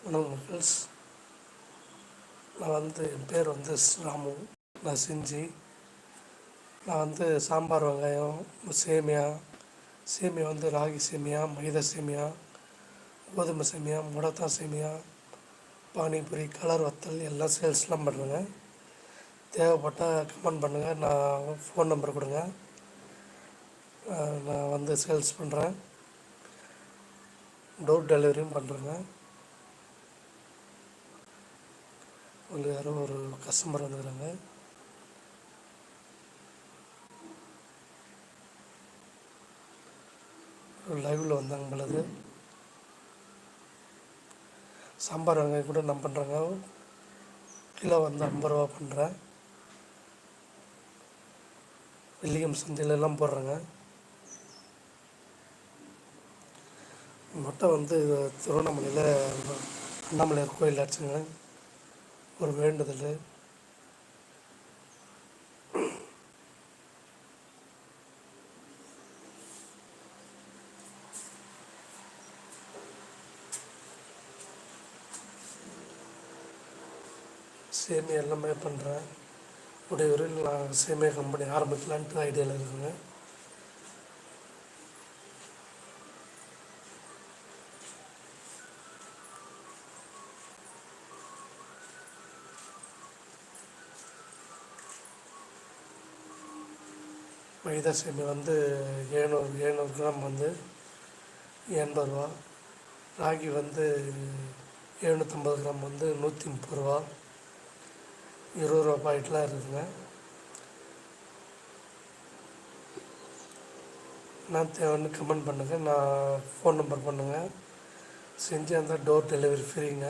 வணக்கம் ஃப்ரெண்ட்ஸ் நான் வந்து என் பேர் வந்து ராமு நான் செஞ்சி நான் வந்து சாம்பார் வெங்காயம் சேமியா சேமியா வந்து ராகி சேமியா மைதா சேமியா கோதுமை சேமியா முடத்தா சேமியா பானிபூரி கலர் வத்தல் எல்லாம் சேல்ஸ்லாம் பண்ணுறேங்க தேவைப்பட்டால் கமெண்ட் பண்ணுங்கள் நான் ஃபோன் நம்பர் கொடுங்க. நான் வந்து சேல்ஸ் பண்ணுறேன் டோர் டெலிவரியும் பண்ணுறேங்க வந்து யாரோ ஒரு கஸ்டமர் வந்துக்கிறாங்க லைவில் வந்தாங்க பொழுது சாம்பார் வெங்காயம் கூட நம்ம பண்ணுறாங்க கிலோ வந்து ஐம்பது ரூபா பண்ணுறேன் வெள்ளியம் சந்தையிலலாம் போடுறாங்க போடுறேங்க. மொட்டை வந்து திருவண்ணாமலையில் அண்ணாமலையார் கோயில் அடிச்சுங்க ஒரு வேண்டுதல். சேமியா எல்லாமே பண்ணுறேன் உடையூரில் நான் சேமியா கம்பெனி ஆரம்பிக்கலான்ட்டு ஐடியாவில் இருக்குங்க மைதா சேமி வந்து ஏழ்நூறு ஏழ்நூறு கிராம் வந்து எண்பது ரூபா ராகி வந்து எழுநூற்றம்பது கிராம் வந்து நூற்றி முப்பது ரூபா இருபது ரூபா பாக்கெட்லாம் இருக்குதுங்க. நான் தேவைன்னு கமெண்ட் பண்ணுங்கள் நான் ஃபோன் நம்பர் பண்ணுங்கள் செஞ்சு அந்த டோர் டெலிவரி ஃப்ரீங்க